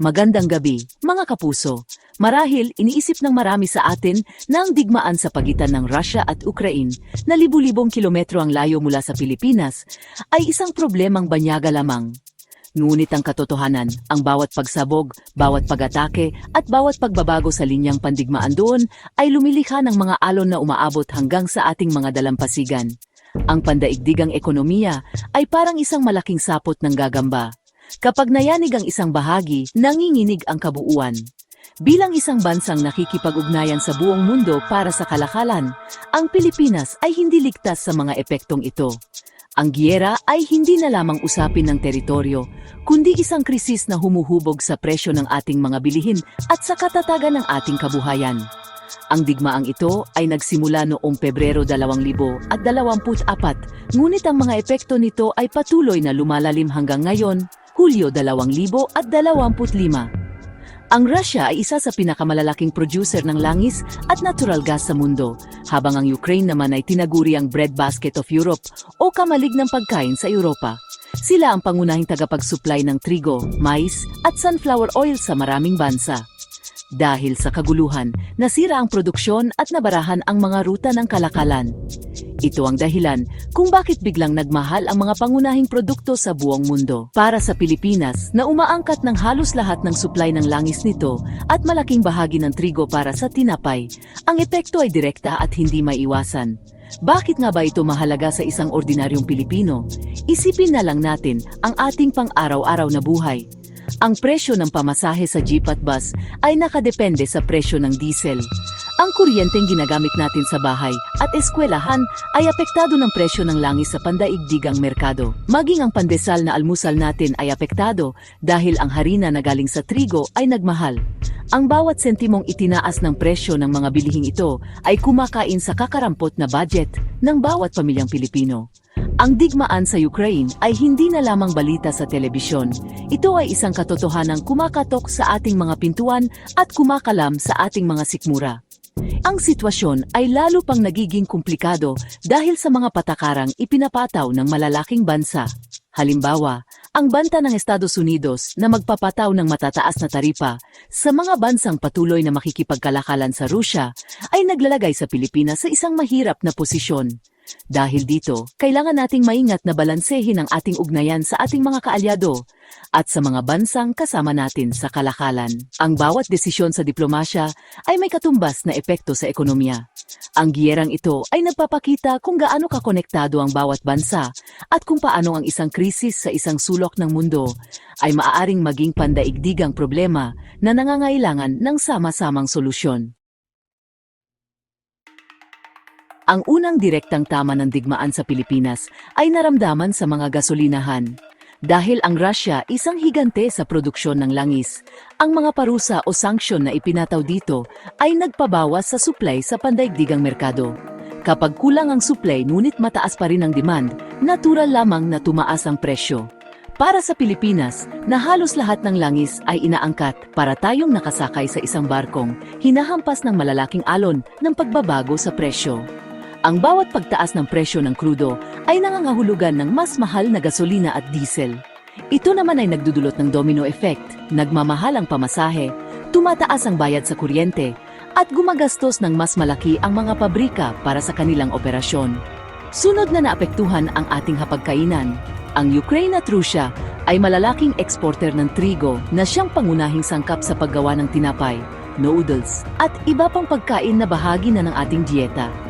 Magandang gabi, mga kapuso. Marahil iniisip ng marami sa atin na ang digmaan sa pagitan ng Russia at Ukraine na libu-libong kilometro ang layo mula sa Pilipinas ay isang problemang banyaga lamang. Ngunit ang katotohanan, ang bawat pagsabog, bawat pag-atake at bawat pagbabago sa linyang pandigmaan doon ay lumilikha ng mga alon na umaabot hanggang sa ating mga dalampasigan. Ang pandaigdigang ekonomiya ay parang isang malaking sapot ng gagamba. Kapag nayanig ang isang bahagi, nanginginig ang kabuuan. Bilang isang bansang nakikipag-ugnayan sa buong mundo para sa kalakalan, ang Pilipinas ay hindi ligtas sa mga epektong ito. Ang giyera ay hindi na lamang usapin ng teritoryo, kundi isang krisis na humuhubog sa presyo ng ating mga bilihin at sa katatagan ng ating kabuhayan. Ang digmaang ito ay nagsimula noong Pebrero 2024, ngunit ang mga epekto nito ay patuloy na lumalalim hanggang ngayon, Hulyo 2025. Ang Russia ay isa sa pinakamalalaking producer ng langis at natural gas sa mundo, habang ang Ukraine naman ay tinaguri ang breadbasket of Europe o kamalig ng pagkain sa Europa. Sila ang pangunahing tagapag-supply ng trigo, mais at sunflower oil sa maraming bansa. Dahil sa kaguluhan, nasira ang produksyon at nabarahan ang mga ruta ng kalakalan. Ito ang dahilan kung bakit biglang nagmahal ang mga pangunahing produkto sa buong mundo. Para sa Pilipinas, na umaangkat ng halos lahat ng supply ng langis nito at malaking bahagi ng trigo para sa tinapay, ang epekto ay direkta at hindi maiwasan. Bakit nga ba ito mahalaga sa isang ordinaryong Pilipino? Isipin na lang natin ang ating pang-araw-araw na buhay. Ang presyo ng pamasahe sa jeep at bus ay nakadepende sa presyo ng diesel. Ang kuryenteng ginagamit natin sa bahay at eskwelahan ay apektado ng presyo ng langis sa pandaigdigang merkado. Maging ang pandesal na almusal natin ay apektado dahil ang harina na galing sa trigo ay nagmahal. Ang bawat sentimong itinaas ng presyo ng mga bilihing ito ay kumakain sa kakarampot na budget ng bawat pamilyang Pilipino. Ang digmaan sa Ukraine ay hindi na lamang balita sa telebisyon. Ito ay isang katotohanang kumakatok sa ating mga pintuan at kumakalam sa ating mga sikmura. Ang sitwasyon ay lalo pang nagiging komplikado dahil sa mga patakarang ipinapataw ng malalaking bansa. Halimbawa, ang banta ng Estados Unidos na magpapataw ng matataas na taripa sa mga bansang patuloy na makikipagkalakalan sa Rusya ay naglalagay sa Pilipinas sa isang mahirap na posisyon. Dahil dito, kailangan nating maingat na balansehin ang ating ugnayan sa ating mga kaalyado at sa mga bansang kasama natin sa kalakalan. Ang bawat desisyon sa diplomasya ay may katumbas na epekto sa ekonomiya. Ang giyerang ito ay nagpapakita kung gaano kakonektado ang bawat bansa at kung paano ang isang krisis sa isang sulok ng mundo ay maaaring maging pandaigdigang problema na nangangailangan ng sama-samang solusyon. Ang unang direktang tama ng digmaan sa Pilipinas ay naramdaman sa mga gasolinahan. Dahil ang Russia isang higante sa produksyon ng langis, ang mga parusa o sanksyon na ipinataw dito ay nagpabawas sa supply sa pandaigdigang merkado. Kapag kulang ang supply ngunit mataas pa rin ang demand, natural lamang na tumaas ang presyo. Para sa Pilipinas, na halos lahat ng langis ay inaangkat para tayong nakasakay sa isang barkong, hinahampas ng malalaking alon ng pagbabago sa presyo. Ang bawat pagtaas ng presyo ng krudo ay nangangahulugan ng mas mahal na gasolina at diesel. Ito naman ay nagdudulot ng domino effect, nagmamahal ang pamasahe, tumataas ang bayad sa kuryente, at gumagastos ng mas malaki ang mga pabrika para sa kanilang operasyon. Sunod na naapektuhan ang ating hapagkainan. Ang Ukraine at Russia ay malalaking exporter ng trigo na siyang pangunahing sangkap sa paggawa ng tinapay, noodles, at iba pang pagkain na bahagi na ng ating dieta.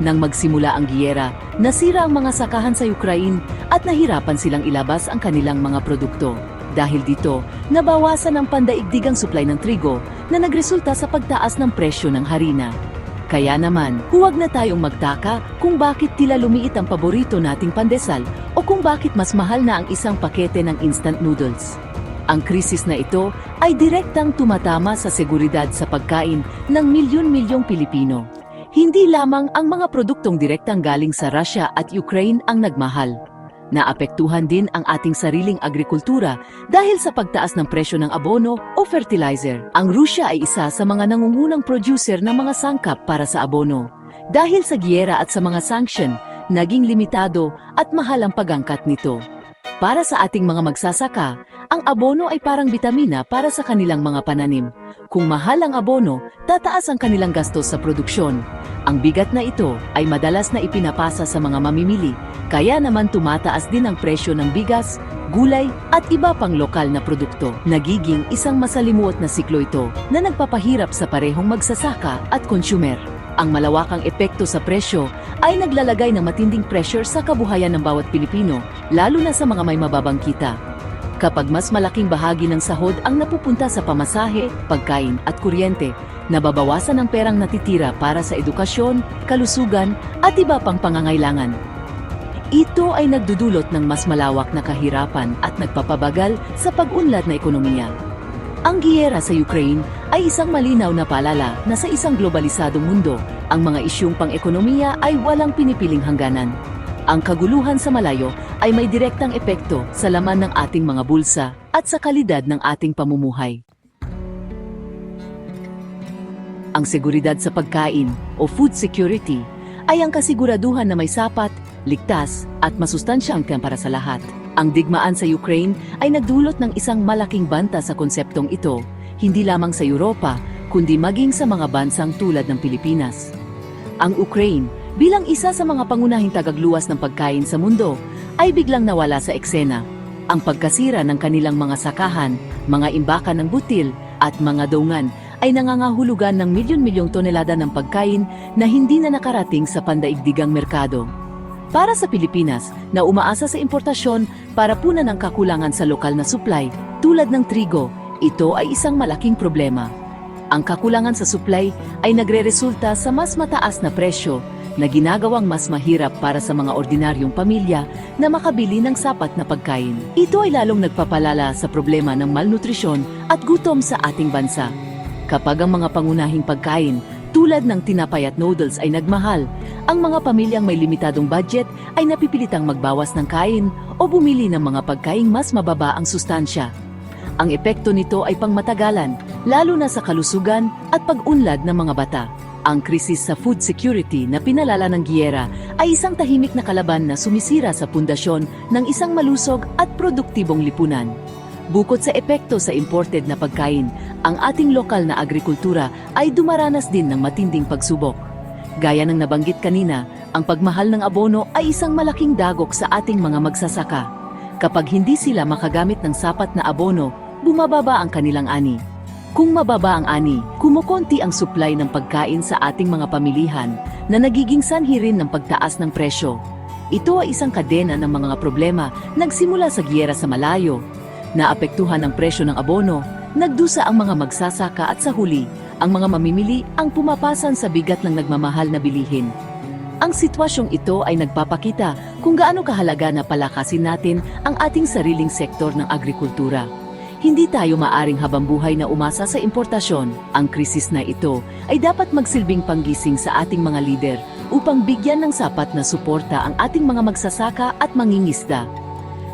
Nang magsimula ang giyera, nasira ang mga sakahan sa Ukraine at nahirapan silang ilabas ang kanilang mga produkto. Dahil dito, nabawasan ang pandaigdigang supply ng trigo na nagresulta sa pagtaas ng presyo ng harina. Kaya naman, huwag na tayong magtaka kung bakit tila lumiit ang paborito nating pandesal o kung bakit mas mahal na ang isang pakete ng instant noodles. Ang krisis na ito ay direktang tumatama sa seguridad sa pagkain ng milyon-milyong Pilipino. Hindi lamang ang mga produktong direktang galing sa Russia at Ukraine ang nagmahal. Naapektuhan din ang ating sariling agrikultura dahil sa pagtaas ng presyo ng abono o fertilizer. Ang Russia ay isa sa mga nangungunang producer ng mga sangkap para sa abono. Dahil sa giyera at sa mga sanction, naging limitado at mahal ang pagangkat nito. Para sa ating mga magsasaka, Ang abono ay parang bitamina para sa kanilang mga pananim. Kung mahal ang abono, tataas ang kanilang gastos sa produksyon. Ang bigat na ito ay madalas na ipinapasa sa mga mamimili, kaya naman tumataas din ang presyo ng bigas, gulay at iba pang lokal na produkto. Nagiging isang masalimuot na siklo ito na nagpapahirap sa parehong magsasaka at consumer. Ang malawakang epekto sa presyo ay naglalagay ng matinding pressure sa kabuhayan ng bawat Pilipino, lalo na sa mga may mababang kita. Kapag mas malaking bahagi ng sahod ang napupunta sa pamasahe, pagkain at kuryente, nababawasan ang perang natitira para sa edukasyon, kalusugan at iba pang pangangailangan. Ito ay nagdudulot ng mas malawak na kahirapan at nagpapabagal sa pag-unlad na ekonomiya. Ang giyera sa Ukraine ay isang malinaw na paalala na sa isang globalisadong mundo, ang mga isyung pang-ekonomiya ay walang pinipiling hangganan. Ang kaguluhan sa malayo ay may direktang epekto sa laman ng ating mga bulsa at sa kalidad ng ating pamumuhay. Ang seguridad sa pagkain o food security ay ang kasiguraduhan na may sapat, ligtas at masustansyang para sa lahat. Ang digmaan sa Ukraine ay nagdulot ng isang malaking banta sa konseptong ito, hindi lamang sa Europa, kundi maging sa mga bansang tulad ng Pilipinas. Ang Ukraine, bilang isa sa mga pangunahing tagagluwas ng pagkain sa mundo, ay biglang nawala sa eksena. Ang pagkasira ng kanilang mga sakahan, mga imbakan ng butil, at mga daungan ay nangangahulugan ng milyon-milyong tonelada ng pagkain na hindi na nakarating sa pandaigdigang merkado. Para sa Pilipinas, na umaasa sa importasyon para punan ang kakulangan sa lokal na supply, tulad ng trigo, ito ay isang malaking problema. Ang kakulangan sa supply ay nagreresulta sa mas mataas na presyo na ginagawang mas mahirap para sa mga ordinaryong pamilya na makabili ng sapat na pagkain. Ito ay lalong nagpapalala sa problema ng malnutrisyon at gutom sa ating bansa. Kapag ang mga pangunahing pagkain tulad ng tinapay at noodles ay nagmahal, ang mga pamilyang may limitadong budget ay napipilitang magbawas ng kain o bumili ng mga pagkaing mas mababa ang sustansya. Ang epekto nito ay pangmatagalan, lalo na sa kalusugan at pag-unlad ng mga bata. Ang krisis sa food security na pinalala ng giyera ay isang tahimik na kalaban na sumisira sa pundasyon ng isang malusog at produktibong lipunan. Bukod sa epekto sa imported na pagkain, ang ating lokal na agrikultura ay dumaranas din ng matinding pagsubok. Gaya ng nabanggit kanina, ang pagmahal ng abono ay isang malaking dagok sa ating mga magsasaka. Kapag hindi sila makagamit ng sapat na abono, bumababa ang kanilang ani. Kung mababa ang ani, kumukonti ang supply ng pagkain sa ating mga pamilihan na nagiging sanhi rin ng pagtaas ng presyo. Ito ay isang kadena ng mga problema nagsimula sa giyera sa malayo, naapektuhan ang presyo ng abono, nagdusa ang mga magsasaka at sa huli, ang mga mamimili ang pumapasan sa bigat ng nagmamahal na bilihin. Ang sitwasyong ito ay nagpapakita kung gaano kahalaga na palakasin natin ang ating sariling sektor ng agrikultura. Hindi tayo maaring habambuhay na umasa sa importasyon. Ang krisis na ito ay dapat magsilbing panggising sa ating mga lider upang bigyan ng sapat na suporta ang ating mga magsasaka at mangingisda.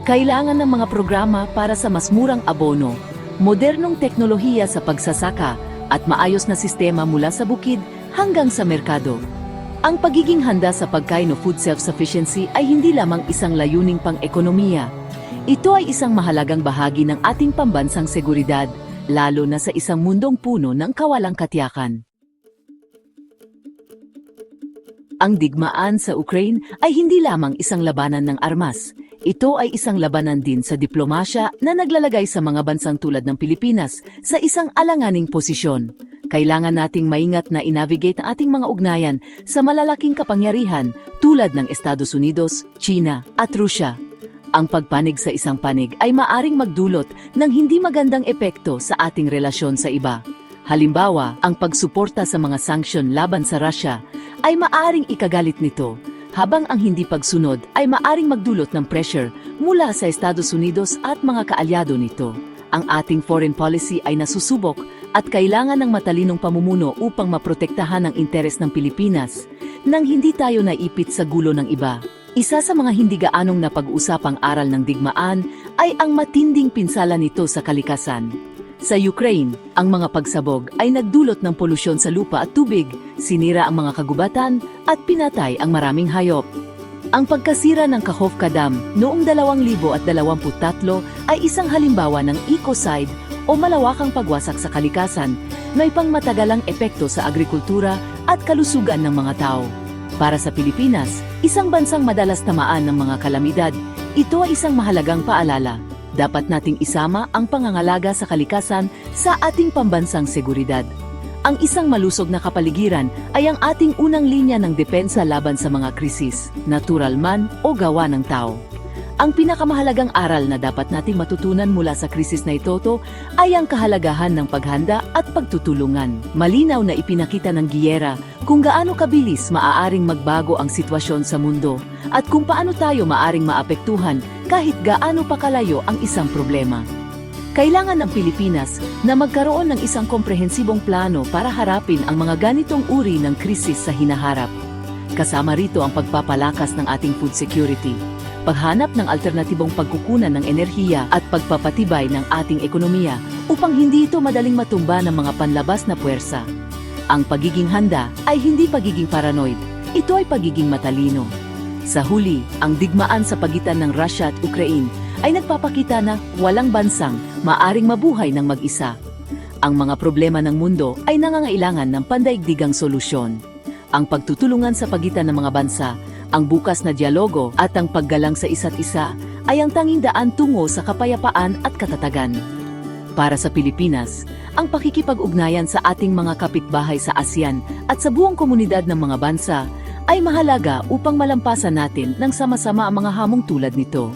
Kailangan ng mga programa para sa mas murang abono, modernong teknolohiya sa pagsasaka at maayos na sistema mula sa bukid hanggang sa merkado. Ang pagiging handa sa pagkain o food self-sufficiency ay hindi lamang isang layuning pang-ekonomiya. Ito ay isang mahalagang bahagi ng ating pambansang seguridad, lalo na sa isang mundong puno ng kawalang katiyakan. Ang digmaan sa Ukraine ay hindi lamang isang labanan ng armas. Ito ay isang labanan din sa diplomasya na naglalagay sa mga bansang tulad ng Pilipinas sa isang alanganing posisyon. Kailangan nating maingat na inavigate ang ating mga ugnayan sa malalaking kapangyarihan tulad ng Estados Unidos, China at Rusya. Ang pagpanig sa isang panig ay maaring magdulot ng hindi magandang epekto sa ating relasyon sa iba. Halimbawa, ang pagsuporta sa mga sanksyon laban sa Russia ay maaring ikagalit nito, habang ang hindi pagsunod ay maaring magdulot ng pressure mula sa Estados Unidos at mga kaalyado nito. Ang ating foreign policy ay nasusubok at kailangan ng matalinong pamumuno upang maprotektahan ang interes ng Pilipinas nang hindi tayo naipit sa gulo ng iba. Isa sa mga hindi gaanong napag-usapang aral ng digmaan ay ang matinding pinsala nito sa kalikasan. Sa Ukraine, ang mga pagsabog ay nagdulot ng polusyon sa lupa at tubig, sinira ang mga kagubatan at pinatay ang maraming hayop. Ang pagkasira ng Kakhovka Dam noong 2023 ay isang halimbawa ng ecocide o malawakang pagwasak sa kalikasan na may pangmatagalang epekto sa agrikultura at kalusugan ng mga tao. Para sa Pilipinas, isang bansang madalas tamaan ng mga kalamidad, ito ay isang mahalagang paalala. Dapat nating isama ang pangangalaga sa kalikasan sa ating pambansang seguridad. Ang isang malusog na kapaligiran ay ang ating unang linya ng depensa laban sa mga krisis, natural man o gawa ng tao. Ang pinakamahalagang aral na dapat nating matutunan mula sa krisis na ito to ay ang kahalagahan ng paghanda at pagtutulungan. Malinaw na ipinakita ng giyera kung gaano kabilis maaaring magbago ang sitwasyon sa mundo at kung paano tayo maaring maapektuhan kahit gaano pa kalayo ang isang problema. Kailangan ng Pilipinas na magkaroon ng isang komprehensibong plano para harapin ang mga ganitong uri ng krisis sa hinaharap. Kasama rito ang pagpapalakas ng ating food security, paghanap ng alternatibong pagkukunan ng enerhiya at pagpapatibay ng ating ekonomiya upang hindi ito madaling matumba ng mga panlabas na puwersa. Ang pagiging handa ay hindi pagiging paranoid, ito ay pagiging matalino. Sa huli, ang digmaan sa pagitan ng Russia at Ukraine ay nagpapakita na walang bansang maaring mabuhay ng mag-isa. Ang mga problema ng mundo ay nangangailangan ng pandaigdigang solusyon. Ang pagtutulungan sa pagitan ng mga bansa, ang bukas na dialogo at ang paggalang sa isa't isa ay ang tanging daan tungo sa kapayapaan at katatagan. Para sa Pilipinas, ang pakikipag-ugnayan sa ating mga kapitbahay sa ASEAN at sa buong komunidad ng mga bansa ay mahalaga upang malampasan natin ng sama-sama ang mga hamong tulad nito.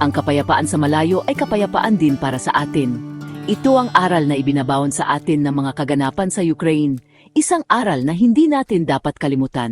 Ang kapayapaan sa malayo ay kapayapaan din para sa atin. Ito ang aral na ibinabawon sa atin ng mga kaganapan sa Ukraine, isang aral na hindi natin dapat kalimutan.